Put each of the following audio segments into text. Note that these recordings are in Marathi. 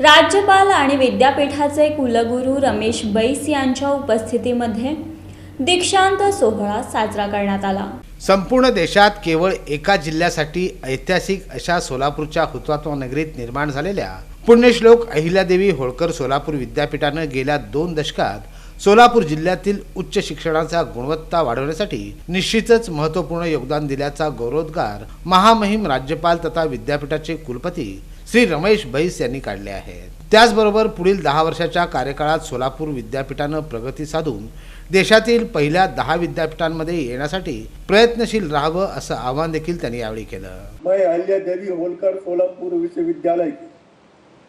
राज्यपाल आणि विद्यापीठाचे कुलगुरू रमेश बैस यांच्या उपस्थितीमध्ये दीक्षांत सोहळा साजरा करण्यात आला. संपूर्ण देशात केवळ एका जिल्ह्यासाठी ऐतिहासिक अशा सोलापूरच्या हुतात्मा नगरीत निर्माण झालेल्या पुण्यश्लोक अहिल्यादेवी होळकर सोलापूर विद्यापीठानं गेल्या दोन दशकात सोलापूर जिल्ह्यातील उच्च शिक्षणाचा गुणवत्ता वाढवण्यासाठी निश्चितच महत्त्वपूर्ण योगदान दिल्याचा गौरवोद्गार महामहिम राज्यपाल तथा विद्यापीठाचे कुलपती श्री रमेश बैस यांनी काढले आहेत. त्याचबरोबर पुढील दहा वर्षाच्या कार्यकाळात सोलापूर विद्यापीठानं प्रगती साधून देशातील पहिल्या दहा विद्यापीठांमध्ये येण्यासाठी प्रयत्नशील राहावं असं आवाहन देखील त्यांनी यावेळी केलं. मैं अहिल्या देवी होलकर सोलापुर विश्वविद्यालय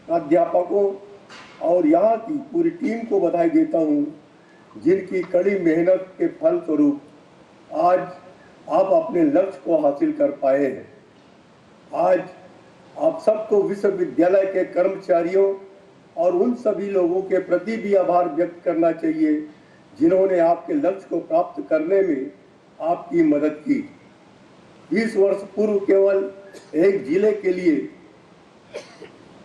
अध्यापकों और यहाँ की पूरी टीम को बधाई देता हूँ। जिनकी कड़ी मेहनत के फल स्वरूप आज आप अपने लक्ष्य को हासिल कर पाए हैं। आज आप सबको विश्वविद्यालय के कर्मचारियों और उन सभी लोगों के प्रति भी आभार व्यक्त करना चाहिए, जिन्होंने आपके लक्ष्य को प्राप्त करने में आपकी मदद की। बीस वर्ष पूर्व केवल एक ज़िले के लिए,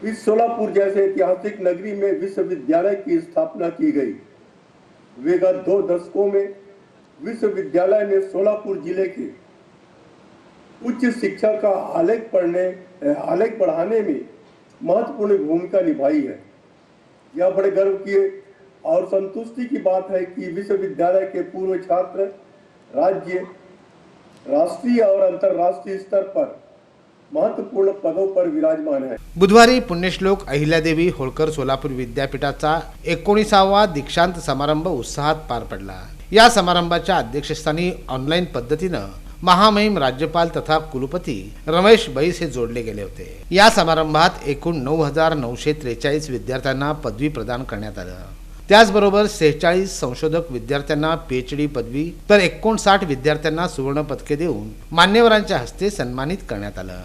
इस सोलापुर जैसे ऐतिहासिक नगरी में विश्वविद्यालय की स्थापना की गई। विगत दो दशकों में विश्वविद्यालय ने सोलापुर ज़िले के उच्च शिक्षा का आलेख पढ़ने आलेख बढ़ाने में महत्वपूर्ण भूमिका निभाई है। यह बड़े गर्व की और संतुष्टि की बात है कि विश्वविद्यालय के पूर्व छात्र राज्य, राष्ट्रीय और अंतर्राष्ट्रीय स्तर पर महत्त्वपूर्ण पदों पर विराजमान है बुधवारी पुण्यश्लोक अहिल्यादेवी होळकर सोलापूर विद्यापीठाचा एकोणीसावा दीक्षांत समारंभ उत्साहात पार पडला. या समारंभाच्या अध्यक्षस्थानी ऑनलाईन पद्धतीनं महामहिम राज्यपाल तथा कुलपती रमेश बैस हे जोडले गेले होते. या समारंभात एकूण नऊ हजार नऊशे त्रेचाळीस विद्यार्थ्यांना पदवी प्रदान करण्यात आलं. त्याचबरोबर सेहेचाळीस संशोधक विद्यार्थ्यांना पीएचडी पदवी तर एकोणसाठ विद्यार्थ्यांना सुवर्ण पदके देऊन मान्यवरांच्या हस्ते सन्मानित करण्यात आलं.